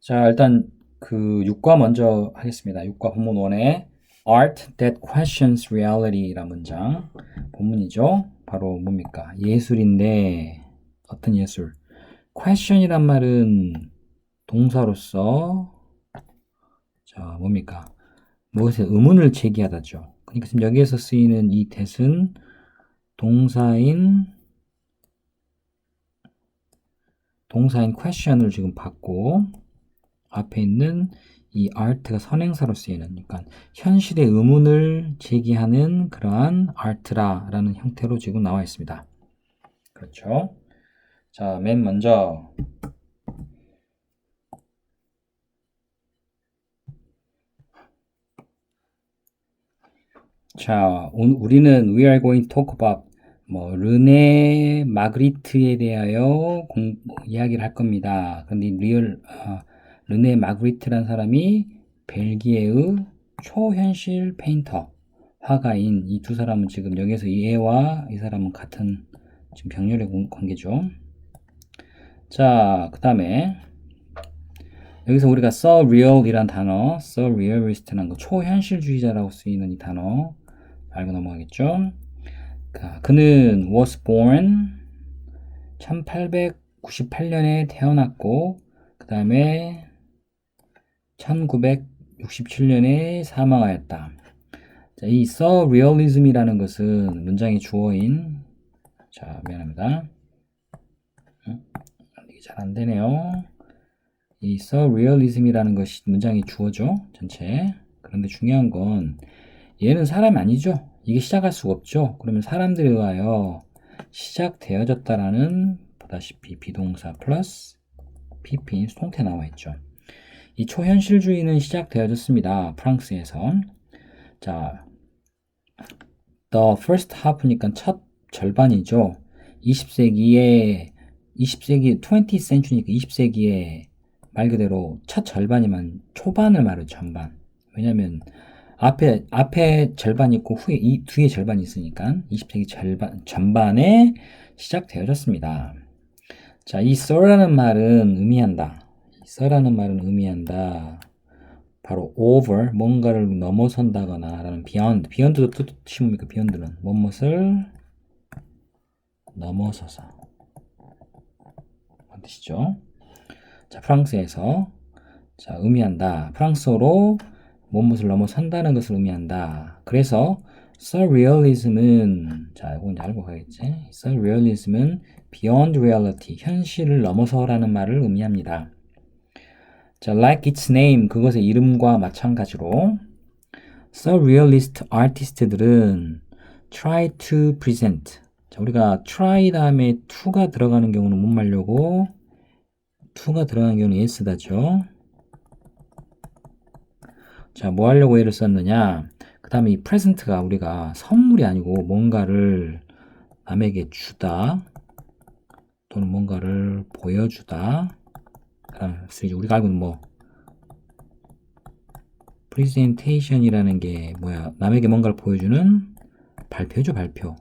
자, 일단 그 6과 먼저 하겠습니다. 6과 본문 1에 Art that questions reality란 문장 본문이죠. 바로 뭡니까? 예술인데 어떤 예술? question이란 말은 동사로서 자, 뭡니까? 무엇에 의문을 제기하다죠. 그러니까 지금 여기에서 쓰이는 이 that은 동사인 동사인 question을 지금 받고 앞에 있는 이 art가 선행사로 쓰이는 그러니까 현실의 의문을 제기하는 그러한 art라라는 형태로 지금 나와 있습니다. 그렇죠? 자, 맨 먼저 자, 우리는 we are going to talk about 뭐 르네 마그리트에 대하여 공, 뭐, 이야기를 할 겁니다. 근데 리얼 아, 르네 마그리트란 사람이 벨기에의 초현실 페인터 화가인 이 두 사람은 지금 여기서 이 애와 이 사람은 같은 지금 병렬의 관계죠. 자, 그 다음에 여기서 우리가 surreal이란 단어, surrealist라는 거 초현실주의자라고 쓰이는 이 단어 알고 넘어가겠죠. 그는 was born 1898년에 태어났고 그 다음에 1967년에 사망하였다. 자, 이 surrealism이라는 것은 문장의 주어인 자 미안합니다. 이게 잘 안 되네요. 이 surrealism이라는 것이 문장의 주어죠 전체. 그런데 중요한 건 얘는 사람이 아니죠. 이게 시작할 수가 없죠. 그러면 사람들에 의하여 시작되어졌다라는 보다시피 비동사 플러스 PP인 수동태 나와 있죠. 이 초현실주의는 시작되어졌습니다. 프랑스에서. 자, the first half니까 첫 절반이죠. 20세기에 20세기 20th century니까 20세기에 말 그대로 첫 절반이면 초반을 말해 전반. 왜냐면 앞에 앞에 절반 있고 후에 이 뒤에 절반이 있으니까 20세기 절반 전반에 시작되어졌습니다. 자, 이 so라는 말은 의미한다. So라는 말은 의미한다. 바로 over 뭔가를 넘어선다거나 라는 beyond beyond도 뜻이 뭡니까? beyond는 무엇을 넘어서서 뭔 뜻이죠? 자, 프랑스에서 자, 의미한다. 프랑스어로 무엇을 넘어선다는 것을 의미한다. 그래서 surrealism은 자, 이거 이제 알고 가겠지. surrealism은 beyond reality, 현실을 넘어서라는 말을 의미합니다. 자, like its name, 그것의 이름과 마찬가지로 surrealist artist들은 try to present. 자, 우리가 try 다음에 to가 들어가는 경우는 못 말려고 to가 들어가는 경우는 yes다죠. 자, 뭐 하려고 얘를 썼느냐? 그 다음에 이 present가 우리가 선물이 아니고 뭔가를 남에게 주다 또는 뭔가를 보여주다 그래서 우리가 알고 있는 뭐 presentation이라는 게 뭐야 남에게 뭔가를 보여주는 발표죠 발표.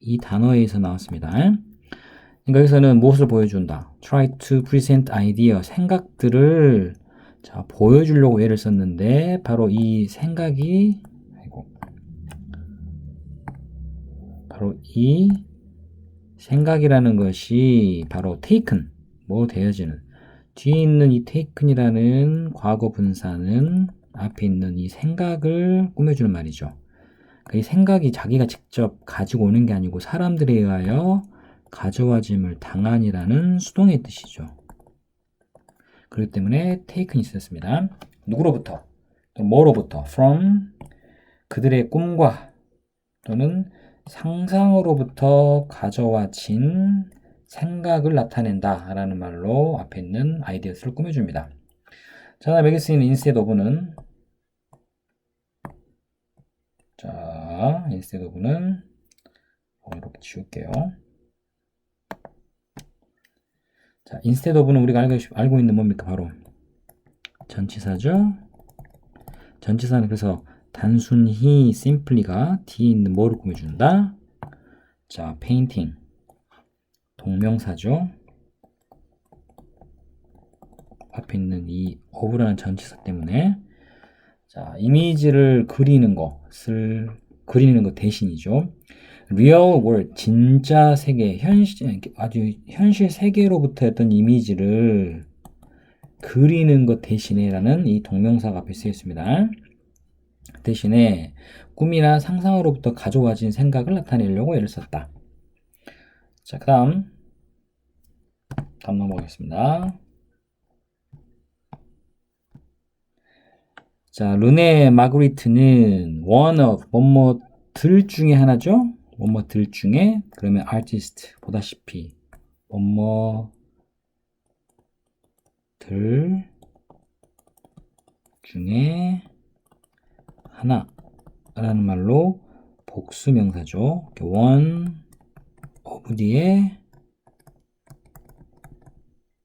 이 단어에서 나왔습니다. 그러니까 여기서는 무엇을 보여준다? try to present idea 생각들을 자, 보여주려고 얘를 썼는데 바로 이 생각이 아이고, 바로 이 생각이라는 것이 바로 taken 뭐 되어지는 뒤에 있는 이 taken이라는 과거 분사는 앞에 있는 이 생각을 꾸며주는 말이죠. 그이 생각이 자기가 직접 가지고 오는 게 아니고 사람들에 의하여 가져와짐을 당한이라는 수동의 뜻이죠. 그렇기 때문에 taken이 있었습니다. 누구로부터? 또 뭐로부터? from 그들의 꿈과 또는 상상으로부터 가져와진 생각을 나타낸다 라는 말로 앞에 있는 아이디어스를 꾸며줍니다. 자, 여기 쓰이는 instead of는 자, instead of는 이렇게 지울게요. 자, instead of는 우리가 알고, 알고 있는 뭡니까? 바로 전치사죠. 전치사는 그래서 단순히 simply가 뒤에 있는 뭐를 꾸며준다? 자, painting 동명사죠. 앞에 있는 이 of라는 전치사 때문에 자, 이미지를 그리는 것을 그리는 것 대신이죠. real world 진짜 세계 현실 아주 현실 세계로부터 어떤 이미지를 그리는 것 대신에라는 이 동명사가 앞에 쓰여 있습니다. 대신에 꿈이나 상상으로부터 가져와진 생각을 나타내려고 애를 썼다. 자, 그 다음 다음 넘어가겠습니다. 자, 르네 마그리트는 one of 뭐뭐들 중에 하나죠? 뭐뭐들 중에 그러면 artist 보다시피 뭐뭐들 중에 하나라는 말로 복수 명사죠. one of 뒤에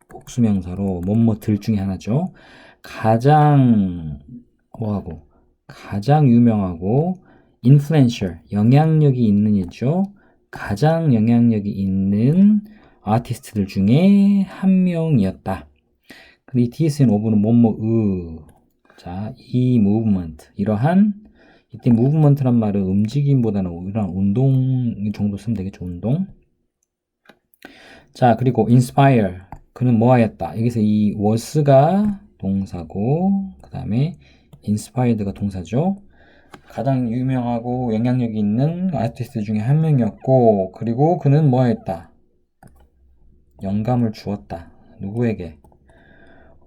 복수 명사로 뭐뭐들 중에 하나죠. 가장 뭐하고 가장 유명하고 influential 영향력이 있는 이죠. 가장 영향력이 있는 아티스트들 중에 한 명이었다. 근데 이 TSN 오브는 뭐뭐 으. 자, 이 무브먼트 이러한 이때 무브먼트란 말은 움직임보다는 이런 운동 정도 쓰면 되겠죠. 운동. 자, 그리고 inspire 그는 뭐 하였다. 여기서 이 was가 동사고 그다음에 inspired가 동사죠. 가장 유명하고 영향력이 있는 아티스트 중에 한 명이었고 그리고 그는 뭐 했다? 영감을 주었다. 누구에게?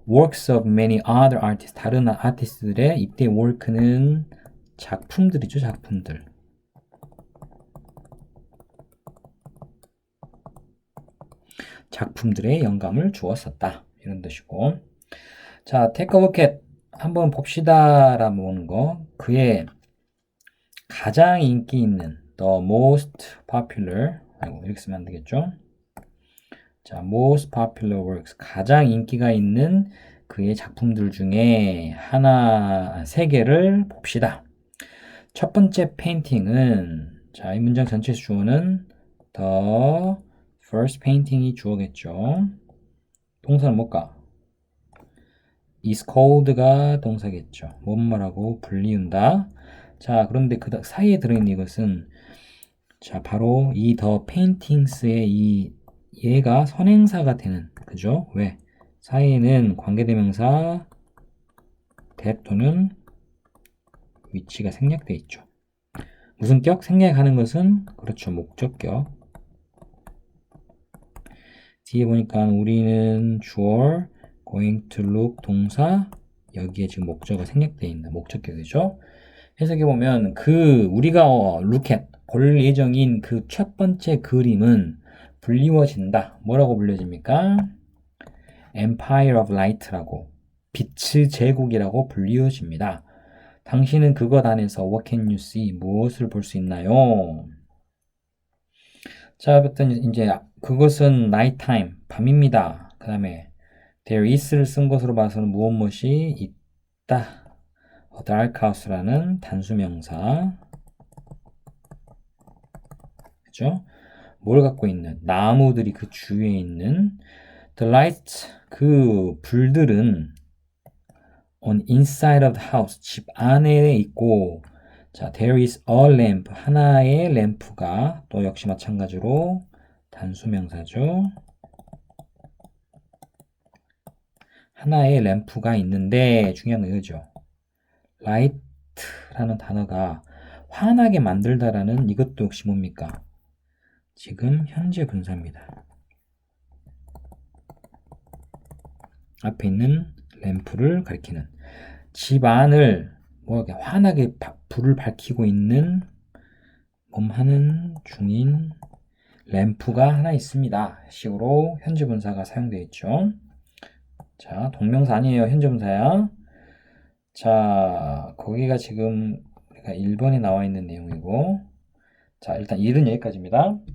Works of many other artists 다른 아티스트들의 이때 work는 작품들이죠, 작품들. 작품들의 영감을 주었었다. 이런 뜻이고. 자, take a look at 한번 봅시다라고 보는 거. 그의 가장 인기 있는 the most popular 이렇게 쓰면 안 되겠죠? 자, most popular works 가장 인기가 있는 그의 작품들 중에 하나 세 개를 봅시다. 첫 번째 페인팅은 자, 이 문장 전체 주어는 the first painting이 주어겠죠. 동사는 뭘까? is cold가 동사겠죠. 뭔 말하고 불리운다. 자, 그런데 그 사이에 들어있는 이것은 자, 바로 이 더 페인팅스의 이 얘가 선행사가 되는 그죠? 왜? 사이에는 관계대명사 that 또는 위치가 생략돼 있죠. 무슨 격? 생략하는 것은 그렇죠. 목적격. 뒤에 보니까 우리는 주어 going to look 동사 여기에 지금 목적어 생략되어 있는 목적격이죠. 해석해 보면 그 우리가 look at 볼 예정인 그 첫 번째 그림은 불리워진다. 뭐라고 불려집니까? Empire of Light라고 빛의 제국이라고 불리워집니다. 당신은 그것 안에서 what can 무엇을 볼 수 있나요? 자, 부터 이제 그것은 nighttime 밤입니다. 그 다음에 there is를 쓴 것으로 봐서는 무엇 무엇이 있다. dark house라는 단수명사. 그죠? 뭘 갖고 있는? 나무들이 그 주위에 있는 the lights 그 불들은 on inside of the house 집 안에 있고 자 there is a lamp 하나의 램프가 또 역시 마찬가지로 단수명사죠. 하나의 램프가 있는데 중요한 건 이거죠. light라는 단어가 환하게 만들다라는 이것도 역시 뭡니까? 지금 현재 분사입니다. 앞에 있는 램프를 가리키는 집 안을 뭐 이렇게 환하게 불을 밝히고 있는 몸하는 중인 램프가 하나 있습니다. 식으로 현재 분사가 사용되어 있죠. 자, 동명사 아니에요. 현재 분사야. 자, 거기가 지금 우리가 1번에 나와 있는 내용이고 자, 일단 일은 여기까지입니다.